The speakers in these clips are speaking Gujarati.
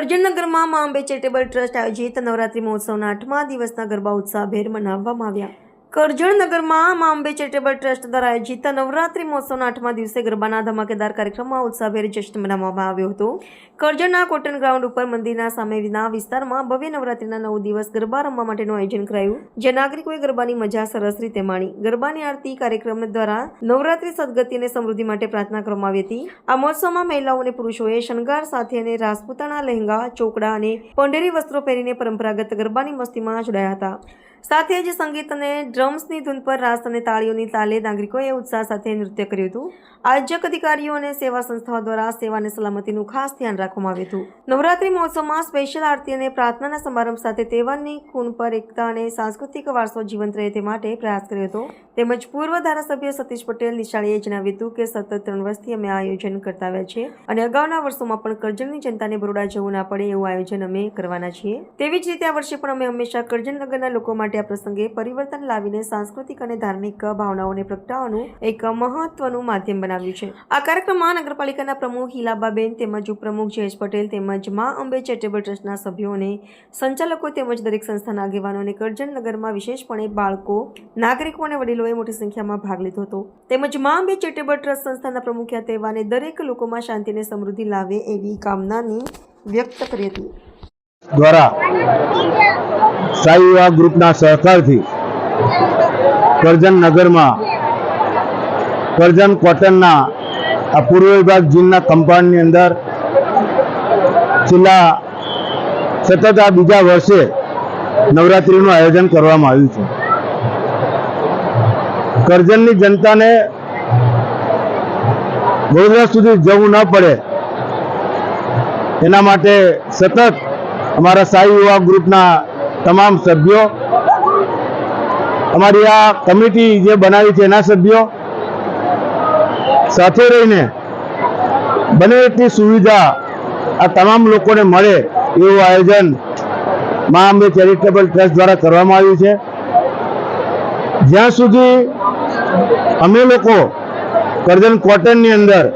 કરજણનગરમાં મા અંબે ચેરિટેબલ ટ્રસ્ટ આયોજિત નવરાત્રી મહોત્સવના આઠમા દિવસના ગરબા ઉત્સાહભેર મનાવવામાં આવ્યા. કરજણનગરમાં મા અંબે ચેરિટેબલ ટ્રસ્ટ દ્વારા આયોજિત નવરાત્રિ મહોત્સવના આઠમા દિવસે ગરબાના ધમાકેદાર કાર્યક્રમમાં ઉત્સાહભેર જશ્ન મનાવવામાં આવ્યો હતો. કરજણના કોટન ગ્રાઉન્ડ ઉપર મંદિરના સામેના વિસ્તારમાં ભવ્ય નવરાત્રિના નવ દિવસ ગરબા રમવા માટેનું આયોજન કરાયું જે નાગરિકોએ ગરબાની મજા સરસ રીતે માણી. ગરબાની આરતી કાર્યક્રમ દ્વારા નવરાત્રિ સદગતિ અને સમૃદ્ધિ માટે પ્રાર્થના કરવામાં આવી હતી. આ મહોત્સવમાં મહિલાઓ અને પુરુષોએ શણગાર સાથે અને રાજપૂતાના લહેંગા, ચોકડા અને પંઢેરી વસ્ત્રો પહેરીને પરંપરાગત ગરબાની મસ્તીમાં જોડાયા હતા. સાથે જ સંગીત અને ડ્રમ્સની ધૂન પર રાસ અને તાળીઓની તાલે નાગરિકોએ ઉત્સાહ સાથે નૃત્ય કર્યું હતું. આયોજક અધિકારીઓ અને સેવા સંસ્થાઓ દ્વારા સેવા અને સલામતીનું ખાસ ધ્યાન રાખવામાં આવ્યું હતું. નવરાત્રિ મહોત્સવમાં સ્પેશિયલ આરતી અને પ્રાર્થનાના સમારંભ સાથે તહેવારની ખૂન પર એકતા અને સાંસ્કૃતિક વારસો જીવંત રહે તે માટે પ્રયાસ કર્યો હતો. તેમજ પૂર્વ ધારાસભ્ય સતીશ પટેલ નિશાળીએ જણાવ્યું હતું કે સતત ત્રણ વર્ષથી અમે આયોજન કરતા આવ્યા છીએ અને અગાઉના વર્ષોમાં પણ કરજણની જનતાને બરોડા જવું ના પડે એવું આયોજન અમે કરવાના છીએ. તેવી જ રીતે આ વર્ષે પણ અમે હંમેશા કરજણનગરના લોકો માટે આ પ્રસંગે પરિવર્તન લાવીને સાંસ્કૃતિક અને ધાર્મિક ભાવનાઓને પ્રગટાવવાનું એક મહત્વનું માધ્યમ બનાવ્યું છે. આ કાર્યક્રમમાં નગરપાલિકાના પ્રમુખ હિલાબાબેન તેમજ ઉપપ્રમુખ જયેશ પટેલ તેમજ મા અંબે ચેરિટેબલ ટ્રસ્ટના સભ્યો અને સંચાલકો તેમજ દરેક સંસ્થાના આગેવાનો અને કરજણ નગરમાં વિશેષપણે બાળકો, નાગરિકો અને વડીલોએ મોટી સંખ્યામાં ભાગ લીધો હતો. તેમજ મા અંબે ચેરિટેબલ ટ્રસ્ટ સંસ્થાના પ્રમુખે આ તહેવારને દરેક લોકોમાં શાંતિ અને સમૃદ્ધિ લાવે એવી કામનાની વ્યક્ત કરી હતી. દ્વારા સાઈ યુવા ગ્રુપના સહકારથી કરજણ નગરમાં, કરજણ કોટનના આ પૂર્વ વિભાગ જીનના કમ્પાઉન્ડની અંદર છેલ્લા સતત આ બીજા વર્ષે નવરાત્રિનું આયોજન કરવામાં આવ્યું છે. કરજણની જનતાને વડોદરા સુધી જવું ન પડે એના માટે સતત અમારા સાઈ યુવા ગ્રુપના તમામ સભ્યો, અમારી આ કમિટી જે બનાવી છે એના સભ્યો, સાથે રહીને બને એટલી સુવિધા આ તમામ લોકોને મળે એવું આયોજન મા અંબે ચેરિટેબલ ટ્રસ્ટ દ્વારા કરવામાં આવ્યું છે. જ્યાં સુધી અમે લોકો કરજણ કોટનની અંદર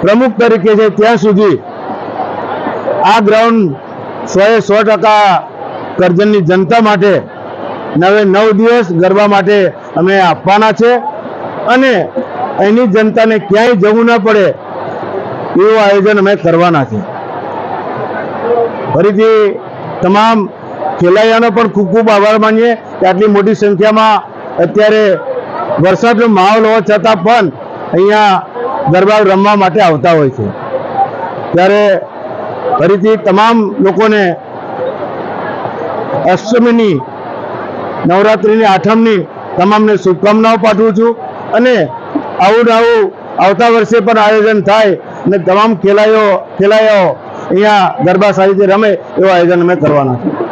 પ્રમુખ તરીકે છે, ત્યાં સુધી આ ગ્રાઉન્ડ સો એ સો ટકા કરજણની જનતા માટે નવે નવ દિવસ ગરબા માટે અમે આપવાના છે. અને અહીંની જનતાને ક્યાંય જવું ન પડે એવું આયોજન અમે કરવાના છે. ફરીથી તમામ ખેલૈયાનો પણ ખૂબ ખૂબ આભાર માનીએ કે આટલી મોટી સંખ્યામાં અત્યારે વરસાદનો માહોલ હોવા છતાં પણ અહીંયા ગરબા રમવા માટે આવતા હોય છે. ત્યારે ફરીથી તમામ લોકોને અષ્ટમીની નવરાત્રિની આઠમની તમામને શુભકામનાઓ પાઠવું છું અને આવું આવું આવતા વર્ષે પણ આયોજન થાય અને તમામ ખેલાયો ખેલાયો અહીંયા ગરબા સારી રીતે રમે એવું આયોજન અમે કરવાના છે